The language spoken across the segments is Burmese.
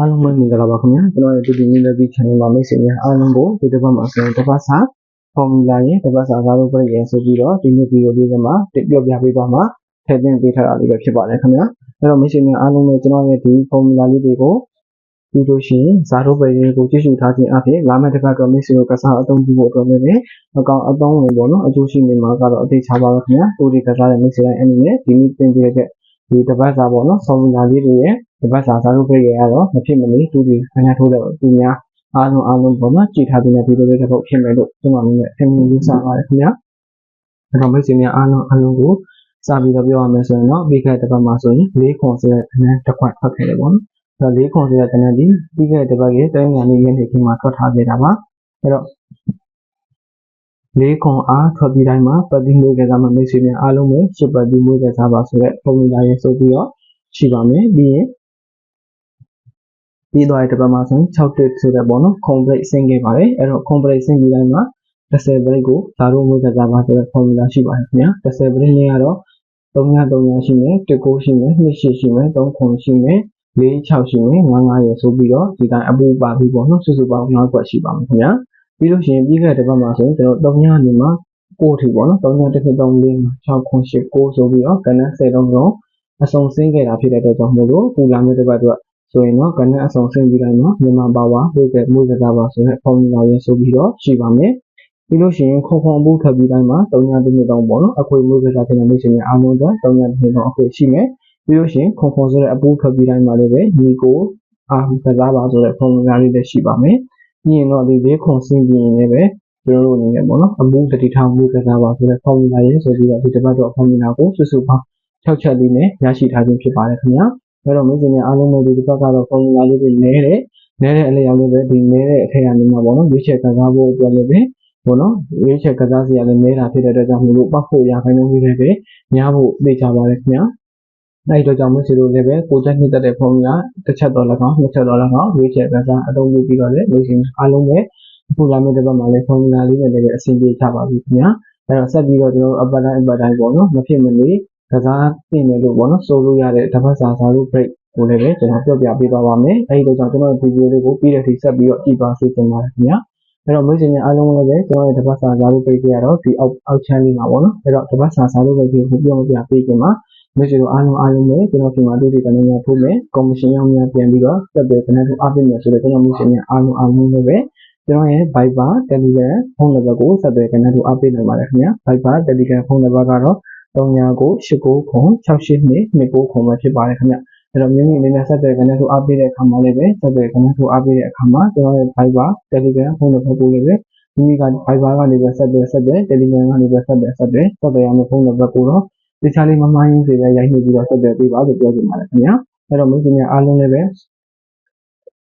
အားလုံးပဲမင်္ဂလာပါခင်ဗျာကျွန်တော်ရဲ့ DD University Channel မှာမိတ်ဆွေများအားလုံးကိုဒီတစ်ပတ်မှာဆိုရင်တစ်ပတ်စာ formula ရဲ့တစ်ပတ်စာကားလို့ပြည့်ရဆိုပြီးတော့ဒီနေ့ဗီဒီယိုလေးမှာတက်ပြောပြပေးသွားမှာထည့်သွင်းပေးထားတာလေးပဲဖြစ်ပါတယ်ခင်ဗျာအဲ့တော့မိတ်ဆွေများအားလုံးလည်းကျွန်တော်ရဲ့ဒီ formula လေးတွေကိုပြီးလို့ရှိရင်ဇာတ်ပဲလေးကိုကြည့်ရှုထားခြင်းအပြင်လာမယ့်တစ်ပတ်တော့မိတ်ဆွေတို့ကစားအသုံးပြုဖို့အတွက်လည်းအကောင်အသုံးဝင်ပေါ့နော်အကျိုးရှိနေမှာကတော့အသေးချပါပါခင်ဗျာတူဒီကစားတဲ့မိတ်ဆွေတိုင်းအနေနဲ့ဒီနေ့သင်ပြတဲ့ ဒီတစ်ပတ်စာပေါ့နော် formula လေးတွေရဲ့ဒီဘက်စာစာလုပ်ပေးရတော့မဖြစ်မနေသူဒီခဏထိုးတဲ့သူများအားလုံးအားလုံးပေါ့နော်ကြည်ထားတဲ့ဗီဒီယိုလေးတစ်ပုဒ်ဖြစ်မယ်လို့ကျွန်တော်အနေနဲ့အမြင်ယူဆပါတယ်ခင်ဗျာအဲ့တော့မိတ်ဆွေများအားလုံးအားလုံးကိုစပြီးတော့ပြောရမယ်ဆိုရင်တော့ပြီးခဲ့တဲ့တစ်ပတ်မှာဆိုရင်၄ခွန်ဆိုတဲ့အနေတစ်ခွက်ထွက်ခဲ့တယ်ပေါ့နော်အဲ့တော့၄ခွန်ဆိုတဲ့အနေဒီပြီးခဲ့တဲ့တစ်ပတ်ရဲ့တိုင်းငံလေးရင်းနေခင်မှာထွက်ထားခဲ့တာပါအဲ့တော့ လေးခွန်အားထွက်ပြီးတိုင်းမှာပတ်တိမွေးကစားမှာမိတ်ဆွေများအားလုံးပဲရှစ်ပတ်တိမွေးကစားပါဆိုတဲ့ပုံစံရေးဆိုပြီးတော့ရှိပါမယ်ပြီးရင်ပြီးသွားတဲ့တစ်ပတ်မှာဆိုရင်6တစ်ဆိုတဲ့ပေါ့နော်ခုံဘရိတ်ဆင်းခဲ့ပါတယ်အဲ့တော့ခုံဘရိတ်ဆင်းပြီးတိုင်းမှာ10ဘရိတ်ကိုဓာတ်ရိုးမွေးကစားပါဆိုတဲ့ formula ရှိပါတယ်ခင်ဗျာ10ဘရိတ်နဲ့ကတော့3ည3ညရှိမယ်19ရှိမယ်2ရှိရှိမယ်3ခွန်ရှိမယ်4 6ရှိမယ်9 9ရယ်ဆိုပြီးတော့ဒီတိုင်းအပူပါပြီးပေါ့နော်စုစုပေါင်း9ကွက်ရှိပါမယ်ခင်ဗျာ ပြီးလို့ရှိရင်ပြီးခဲ့တဲ့တစ်ပတ်မှာဆိုရင်ကျွန်တော်3ညနေမှာ9ထိပေါ့နော်3ည1 2 3 4 6ခွန်8 9ဆိုပြီးတော့ကဏ္ဍ10လုံးလုံးအစုံဆင်းခဲ့တာဖြစ်တဲ့အတွက်ကြောင့်မို့လို့ပူလာမျိုးတစ်ပတ်တော့ဆိုရင်တော့ကဏ္ဍအစုံဆင်းပြီးတိုင်းမှာမြန်မာပါဝါဝိကမွေးကစားပါဆိုတဲ့ formula ရင်းဆိုပြီးတော့ရှိပါမယ်ပြီးလို့ရှိရင်ခုံခုံအပူထပ်ပြီးတိုင်းမှာ3ညတစ်နှစ်တောင်ပေါ့နော်အခွေမွေးကစားတဲ့မိတ်ဆွေများအားလုံးအတွက်3ညတစ်နှစ်တောင်အခွေရှိမယ်ပြီးလို့ရှိရင်ခုံခုံဆိုတဲ့အပူထပ်ပြီးတိုင်းမှာလည်းပဲညီကိုအားကစားပါဆိုတဲ့ formula လေးလည်းရှိပါမယ် ပြီးရင်တော့ဒီလေးခုံဆင်းပြီးရင်လည်းပဲကျွန်တော်တို့အနေနဲ့ပေါ့နော်အမှုတတိထောင်မှုကစားပါဆိုတဲ့ formula ရေးဆိုပြီးတော့ဒီတစ်ပတ်တော့ formula ကိုစုစုပေါင်း6ချက်လေးနဲ့ရရှိထားခြင်းဖြစ်ပါတယ်ခင်ဗျာအဲ့တော့မိတ်ဆွေများအားလုံးပဲဒီတစ်ပတ်ကတော့ formula လေးတွေနဲတယ်နဲတဲ့အလျောက်လေးပဲဒီနဲတဲ့အထက်ကနေမှာပေါ့နော်ရွေးချယ်ကစားဖို့အတွက်လည်းပဲပေါ့နော်ရွေးချယ်ကစားစီရလည်းနဲတာဖြစ်တဲ့အတွက်ကြောင့်မလို့ပတ်ဖို့ရခိုင်နှုန်းလေးတွေပဲများဖို့သိကြပါတယ်ခင်ဗျာ အဲ့ဒီတော့ကြောင့်မို့စီလိုလည်းပဲကိုချက်နှစ်သက်တဲ့ formula တစ်ချက်တော့လည်းကောင်းနှစ်ချက်တော့လည်းကောင်းရွေးချယ်ကစားအသုံးပြုပြီးတော့လည်းလို့ရှိရင်အားလုံးပဲအခုလာမယ့်တစ်ပတ်မှာလည်း formula လေးနဲ့လည်းအဆင်ပြေချပါပြီခင်ဗျာအဲ့တော့ဆက်ပြီးတော့ကျွန်တော် upper line upper line ပေါ့နော်မဖြစ်မနေကစားတင်တယ်လို့ပေါ့နော်ဆိုလို့ရတဲ့တစ်ပတ်စာစာလို့ break ကိုလည်းပဲကျွန်တော်ပြောပြပေးသွားပါမယ်အဲဒီတော့ကျွန်တော်ဗီဒီယိုလေးကိုပြီးတဲ့အထိဆက်ပြီးတော့ကြည့်ပါစေချင်ပါတယ်ခင်ဗျာအဲ့တော့မိတ်ဆွေများအားလုံးလည်းပဲကျွန်တော်ရဲ့တစ်ပတ်စာစာလို့ break ရတော့ဒီအောက်အောက် channel လေးမှာပေါ့နော်အဲ့တော့တစ်ပတ်စာစာလို့ break ကိုပြောပြပေးခင်မှာ မိတ်ဆွေတို့အားလုံးအားလုံးပဲကျွန်တော်ဒီမှာတွေ့တဲ့ကနေများထိုးမယ်ကော်မရှင်ရောက်များပြန်ပြီးတော့ဆက်သွယ်ကနေတို့အပိမယ်ဆိုတော့ကျွန်တော်မိတ်ဆွေများအားလုံးအားလုံးလည်းပဲကျွန်တော်ရဲ့ Viber Telegram ဖုန်းနံပါတ်ကိုဆက်သွယ်ကနေတို့အပိနိုင်ပါတယ်ခင်ဗျာ Viber Telegram ဖုန်းနံပါတ်ကတော့3998ခု68229ခုပဲဖြစ်ပါတယ်ခင်ဗျအဲ့တော့မိမိအနေနဲ့ဆက်သွယ်ကနေတို့အားပေးတဲ့အခါမှာလည်းပဲဆက်သွယ်ကနေတို့အားပေးတဲ့အခါမှာကျွန်တော်ရဲ့ Viber Telegram ဖုန်းနံပါတ်ကိုလည်းပဲမိမိက Viber ကနေပဲဆက်သွယ်ဆက်သွယ် Telegram ကနေပဲဆက်သွယ်ဆက်သွယ်ဆက်သွယ်ရမယ့်ဖုန်းနံပါတ်ကိုတော့ တခြားလေးမမိုင်းစေပဲရိုက်နှိပ်ပြီးတော့ဆက်သွယ်ပေးပါလို့ပြောချင်ပါတယ်ခင်ဗျာအဲ့တော့မိတ်ဆွေများအားလုံးလည်းပဲ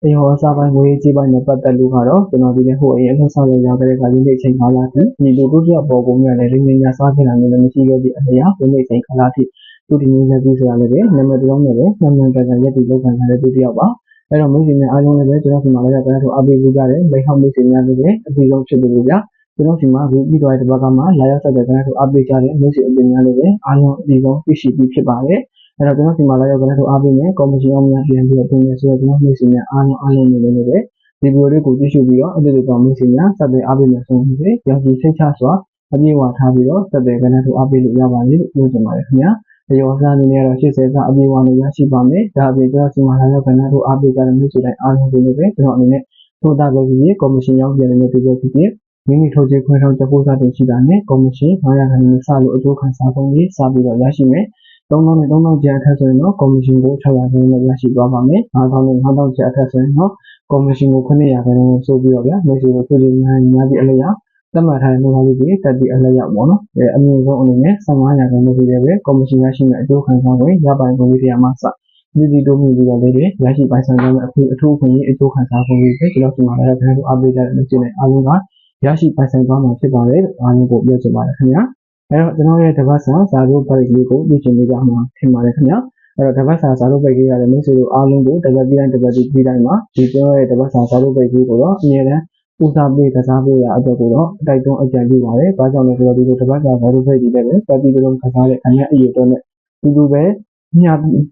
အယောအစားပိုင်းငွေကြေးပိုင်းနဲ့ပတ်သက်လို့ကတော့ကျွန်တော်ဒီနေ့ဟိုအရင်လှဆောင်ရရတဲ့ကလေးနေ့ချိန်ကာလထိဒီလိုတို့တယောက်ပေါ်ကုန်များလည်းရင်းနှီးများစားခဲ့တာမျိုးလည်းမရှိခဲ့သည့်အလျောက်ဒီနေ့ချိန်ကာလထိသူဒီနေ့လည်းပြီးဆိုတာလည်းပဲနံပါတ်တစ်လုံးနဲ့ပဲနံပါတ်ကန်ကန်ရက်ပြီးလောက်ခံရတဲ့သူတယောက်ပါအဲ့တော့မိတ်ဆွေများအားလုံးလည်းပဲကျွန်တော်ဒီမှာလည်းကျွန်တော်အပေးပေးကြတယ်မိတ်ဟောင်းမိတ်ဆွေများလည်းပဲအပြီးဆုံးဖြစ်လို့ကြာ ကျွန်တော်ဒီမှာဒီပြီးတော့ဒီဘက်ကမှလာရောက်ဆက်တဲ့ကျွန်တော်အပေးကြတယ်မိတ်ဆွေအပြင်များလည်းပဲအားလုံးအပြီးဆုံးသိရှိပြီးဖြစ်ပါတယ်အဲ့တော့ကျွန်တော်ဒီမှာလာရောက်ကျွန်တော်အားပေးမယ်ကော်မရှင်အောင်များပြန်ပြီးတော့ပြင်မယ်ဆိုတော့ကျွန်တော်မိတ်ဆွေများအားလုံးအားလုံးနေလည်းပဲဒီဗီဒီယိုလေးကိုကြည့်ရှုပြီးတော့အတူတူကောင်မိတ်ဆွေများဆက်သွယ်အားပေးမယ်ဆိုရင်ရောင်ကြည်စိတ်ချစွာအပြည့်အဝထားပြီးတော့ဆက်သွယ်ကနေတို့အားပေးလို့ရပါလိမ့်လို့ပြောချင်ပါတယ်ခင်ဗျာဒီရောစားအနေနဲ့ကတော့80စာအပြည့်အဝနဲ့ရရှိပါမယ်ဒါအပြင်ကျွန်တော်ဒီမှာလာရောက်ကနေတို့အားပေးကြတဲ့မိတ်ဆွေတိုင်းအားလုံးကိုလည်းပဲကျွန်တော်အနေနဲ့ထိုးတာပဲကြီးကော်မရှင်ရောက်ပြန်တဲ့ဒီလိုဖြစ်ဖြစ် မိမိထုတ်ချေခွင့်ထုတ်ချက်ပို့စားတင်ရှိတာနဲ့ကော်မရှင်900ခန်းနဲ့စလို့အကျိုးခံစားပုံကြီးစပြီးတော့ရရှိမယ်3000နဲ့3000ကျပ်အထက်ဆိုရင်တော့ကော်မရှင်ကို600ခန်းနဲ့ရရှိသွားပါမယ်9000နဲ့9000ကျပ်အထက်ဆိုရင်တော့ကော်မရှင်ကို900ခန်းနဲ့ဆိုပြီးတော့ဗျာမိတ်ဆွေတို့ပြည်ပြည်များများပြီးအလျောက်သတ်မှတ်ထားတဲ့နှုန်းလေးတွေတက်ပြီးအလျောက်ပေါ့နော်အဲအမြင့်ဆုံးအနေနဲ့15ရာခိုင်နှုန်းပြီးလည်းပဲကော်မရှင်ရရှိတဲ့အကျိုးခံစား권ရပိုင်ကုန်ကြီးတရားမှာစဒီဒီတိုးမြင့်ပြီးတော့လေးတွေရရှိပိုင်ဆိုင်ကြမဲ့အခုအထူးအခွင့်အရေးအကျိုးခံစား권ကြီးပဲကျွန်တော်ဒီမှာလည်းခင်ဗျားတို့အားပေးကြတဲ့လူချင်းတွေအားလုံးက ရရှိပိုင်ဆိုင်သွားမှာဖြစ်ပါတယ်အားလုံးကိုပြောချင်ပါတယ်ခင်ဗျာအဲတော့ကျွန်တော်ရဲ့တပတ်စာဇာတ်ရိုးပိုက်လေးကိုပြုချင်နေကြမှာထင်ပါတယ်ခင်ဗျာအဲ့တော့တပတ်စာစာလုပ်ပိတ်ကြီးရတယ်မိတ်ဆွေတို့အားလုံးကိုတပတ်ပြီးတိုင်းတပတ်ပြီးတိုင်းမှာဒီကျွန်တော်ရဲ့တပတ်စာစာလုပ်ပိတ်ကြီးကိုတော့အမြဲတမ်းဦးစားပေးကစားဖို့ရအတွက်ကိုတော့အတိုက်တွန်းအကြံပြုပါတယ်။ဘာကြောင့်လဲဆိုတော့ဒီလိုတပတ်စာစာလုပ်ပိတ်ကြီးလည်းပဲပတ်ပြီးလုံးကစားတဲ့အနေအရေးအတွက်နဲ့ဒီလိုပဲည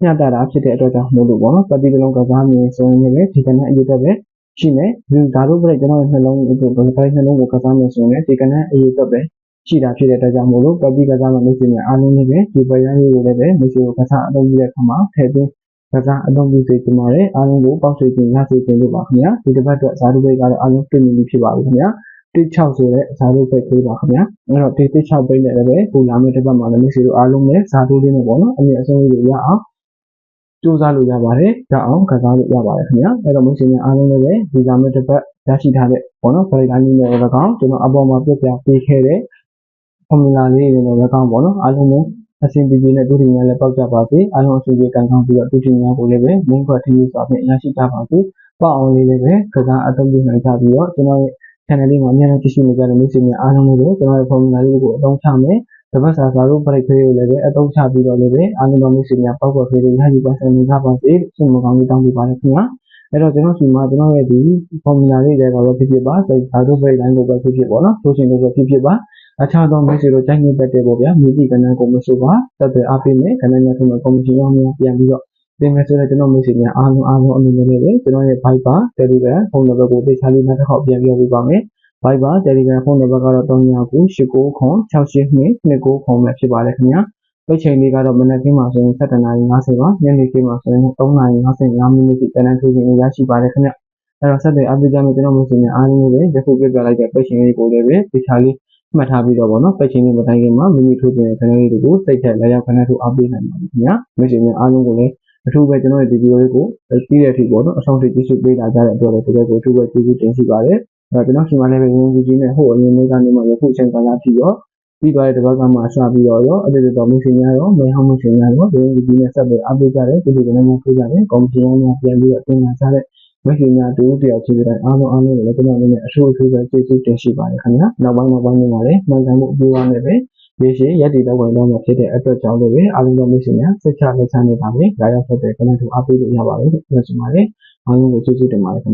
ညတာတာဖြစ်တဲ့အတွက်ကြောင့်မို့လို့ပေါ့နော်ပတိကလုံးကစားမြင်ဆိုရင်လည်းဒီကနေ့အရေးအတွက်ပဲ ရှိမယ်ဒီဓာတ်တို့ပြိတ်ကျွန်တော်နှလုံးကိုပြိတ်နှလုံးကိုကစားမြင်ဆိုရင်လည်းဒီကနေ့အရေးအတွက်ပဲရှိတာဖြစ်တဲ့အတွက်ကြောင့်မို့လို့ပတိကစားမှာမိတ်ဆွေများအားလုံးလည်းပဲဒီပွဲရန်လေးကိုလည်းပဲမိတ်ဆွေကိုကစားအသုံးပြုတဲ့အခါမှာထည့်သွင်းကစားအသုံးပြုစေချင်ပါတယ်အားလုံးကိုပေါက်ဆွေခြင်းရစေခြင်းလို့ပါခင်ဗျာဒီတစ်ပတ်အတွက်ဇာတုပိတ်ကတော့အားလုံးတွေ့မြင်ပြီဖြစ်ပါပြီခင်ဗျာ16ဆိုတဲ့ဇာတုပိတ်လေးပါခင်ဗျာအဲ့တော့ဒီ16ပိတ်နဲ့လည်းပဲပူလာမယ့်တစ်ပတ်မှာလည်းမိတ်ဆွေတို့အားလုံးလည်းဇာတုလေးနဲ့ပေါ့နော်အမြင့်အဆုံးလေးရအောင် စူးစမ်းလို့ရပါတယ်။ဒါအောင်ကစားလို့ရပါတယ်ခင်ဗျာ။အဲ့တော့မိတ်ဆွေများအားလုံးလည်းပဲဒီကမဲ့တစ်ပတ်ရရှိထားတဲ့ဘောနော်ဗရိတ်တိုင်းနဲ့လည်းကောင်းကျွန်တော်အပေါ်မှာပြပြပေးခဲ့တဲ့ formula လေးတွေနဲ့လည်းကောင်းပေါ့နော်။အားလုံးလည်းအဆင်ပြေပြေနဲ့ဒုတိယများလည်းပေါက်ကြပါစေ။အားလုံးအဆင်ပြေကံကောင်းပြီးတော့ဒုတိယများကိုလည်းပဲမင်းခွက်ထင်းစွာဖြင့်ရရှိကြပါစေ။ပေါ့အောင်လေးလည်းပဲကစားအသုံးပြုနိုင်ကြပြီးတော့ကျွန်တော်ရဲ့ channel လေးမှာအများကြီးကြည့်ရှုနေကြတဲ့မိတ်ဆွေများအားလုံးလည်းပဲကျွန်တော်ရဲ့ formula လေးကိုအသုံးချမယ်။ တပတ်စာစာတို့ပြိတ်ခွေးကိုလည်းပဲအသုံးချပြီးတော့လည်းပဲအာနုတော်မိတ်ဆွေများပောက်ကွက်ခွေးတွေရရှိပါစေနေကြပါစေဆုမကောင်းလေးတောင်းပေးပါရခင်ဗျာအဲ့တော့ကျွန်တော်ဒီမှာကျွန်တော်ရဲ့ဒီ formula လေးတွေကပဲဖြစ်ဖြစ်ပါစိတ်ဓာတ်တို့ပြိတ်တိုင်းကိုပဲဖြစ်ဖြစ်ပေါ့နော်ဆိုရှင်လို့ဖြစ်ဖြစ်ပါအခြားသောမိတ်ဆွေတို့ကြိုက်နေတတ်တယ်ပေါ့ဗျာမြေကြီးကဏ္ဍကိုမဆိုပါတက်တယ်အားပေးမယ်ကဏ္ဍများထုံးမှာကော်မရှင်ရောင်းများပြန်ပြီးတော့တင်မယ်ဆိုတော့ကျွန်တော်မိတ်ဆွေများအားလုံးအားလုံးအနေနဲ့လည်းကျွန်တော်ရဲ့ Viber Telegram ဖုန်းနံပါတ်ကိုသိချာလေးနောက်တစ်ခေါက်ပြန်ပြောပြပါမယ် Viber Telegram ဖုန်းနံပါတ်ကတော့3996696829ခွန်ပဲဖြစ်ပါတယ်ခင်ဗျာပိတ်ချိန်လေးကတော့မနက်ခင်းမှာဆိုရင်7:50ပါညနေခင်းမှာဆိုရင်3:55မိနစ်ထိတန်းတန်းထိုးခြင်းရရှိပါတယ်ခင်ဗျအဲ့တော့ဆက်သွယ်အပ်ပေးကြမယ်ကျွန်တော်မျိုးစင်များအားလုံးပဲယခုပြပြလိုက်တဲ့ပိတ်ချိန်လေးကိုလည်းပဲတခြားလေးမှတ်ထားပြီးတော့ဗောနော်ပိတ်ချိန်လေးမတိုင်းခင်မှာမိမိထိုးခြင်းခဏလေးတွေကိုစိတ်ထက်လည်းရောက်ခဏထိုးအားပေးနိုင်ပါမယ်ခင်ဗျာမျိုးစင်များအားလုံးကိုလည်းအထူးပဲကျွန်တော်ရဲ့ဒီဗီဒီယိုလေးကိုပြီးတဲ့အထိပေါ့နော်အဆုံးထိကြည့်ရှုပေးလာကြတဲ့အတွက်လည်းတကယ်ကိုအထူးပဲကျေးဇူးတင်ရှိပါတယ် အဲ့တော့ကျွန်တော်ရှင်မလည်းပဲရင်းကြီးကြီးနဲ့ဟိုအမြင်လေးကနေမှယခုအချိန်ကာလထိရောပြီးသွားတဲ့တစ်ပတ်ကမှအစပြီးတော့ရောအတိတ်တော်မင်းစင်များရောမင်းဟောင်းမင်းစင်များရောရင်းကြီးကြီးနဲ့ဆက်ပြီးအပ်ပေးကြတယ်ဒီလိုကနေမှပြေးကြတယ်ကော်မရှင်ရောများပြန်ပြီးတော့တင်လာကြတဲ့မိတ်ဆွေများတူတယောက်ချင်းတိုင်းအားလုံးအားလုံးကိုလည်းကျွန်တော်အနေနဲ့အထူးအထူးပဲကျေးဇူးတင်ရှိပါတယ်ခင်ဗျာနောက်ပိုင်းနောက်ပိုင်းမှာလည်းမှန်ကန်မှုအပြည့်အဝနဲ့ပဲရေရှည်ရက်တည်တော့ဝင်တော့မှာဖြစ်တဲ့အတွက်ကြောင့်လည်းပဲအားလုံးသောမိတ်ဆွေများစိတ်ချလက်ချနေပါမယ်ဒါရောက်ဆက်တဲ့ကနေ့ထူအားပေးလို့ရပါတယ်လို့ပြောချင်ပါတယ်အားလုံးကိုကျေးဇူးတင်ပါတယ်ခင်ဗျ